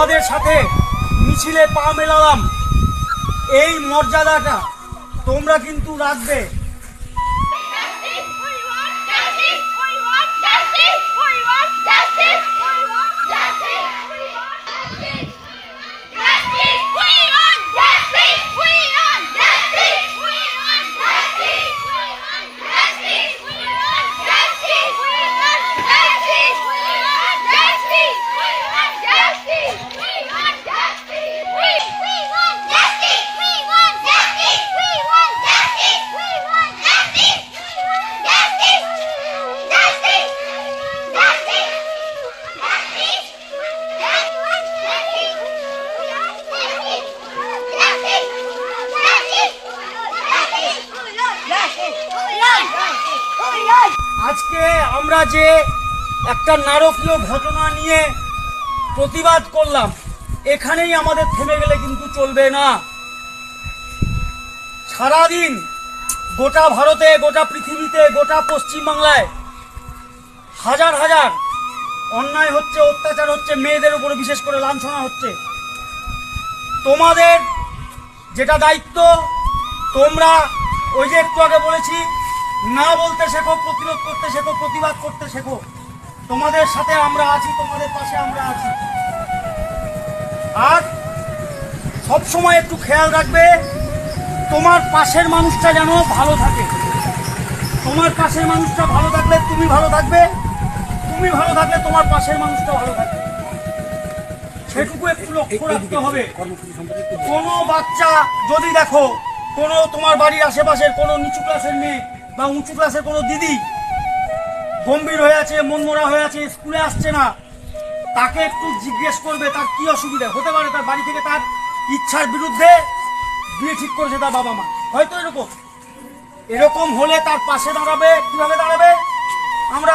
তোমাদের সাথে মিছিলে পা মেলালাম। এই মর্যাদাটা তোমরা কিন্তু রাখবে। আজকে আমরা যে একটা নারকীয় ঘটনা নিয়ে প্রতিবাদ করলাম, এখানেই আমাদের থেমে গেলে কিন্তু চলবে না। সারাদিন গোটা ভারতে, গোটা পৃথিবীতে, গোটা পশ্চিমবাংলায় হাজার হাজার অন্যায় হচ্ছে, অত্যাচার হচ্ছে, মেয়েদের উপরে বিশেষ করে লাঞ্ছনা হচ্ছে। তোমাদের যেটা দায়িত্ব, তোমরা ওই যে একটু আগে বলেছি না বলতে শেখো প্রতিরোধ করতে শেখো প্রতিবাদ করতে শেখো। তোমাদের সাথে আমরা আছি তোমাদের পাশে আমরা আছি। আর সব সময় একটু খেয়াল রাখবে তোমার পাশের মানুষটা যেন ভালো থাকে। তোমার পাশের মানুষটা ভালো থাকলে তুমি ভালো থাকবে তুমি ভালো থাকলে তোমার পাশের মানুষটা ভালো থাকবে। সেটুকু একটু লক্ষ্য রাখতে হবে। কোনো বাচ্চা যদি দেখো কোনো তোমার বাড়ির আশেপাশের কোনো নিচু ক্লাসের মেয়ে বা উঁচু ক্লাসের কোনো দিদি গম্ভীর হয়ে আছে, মনমরা হয়ে আছে স্কুলে আসছে না, তাকে একটু জিজ্ঞেস করবে তার কি অসুবিধা? হতে পারে তার বাড়ি থেকে তার ইচ্ছার বিরুদ্ধে বিয়ে ঠিক করেছে তার বাবা মা। হয়তো এরকম। এরকম হলে তার পাশে দাঁড়াবে, কীভাবে দাঁড়াবে? আমরা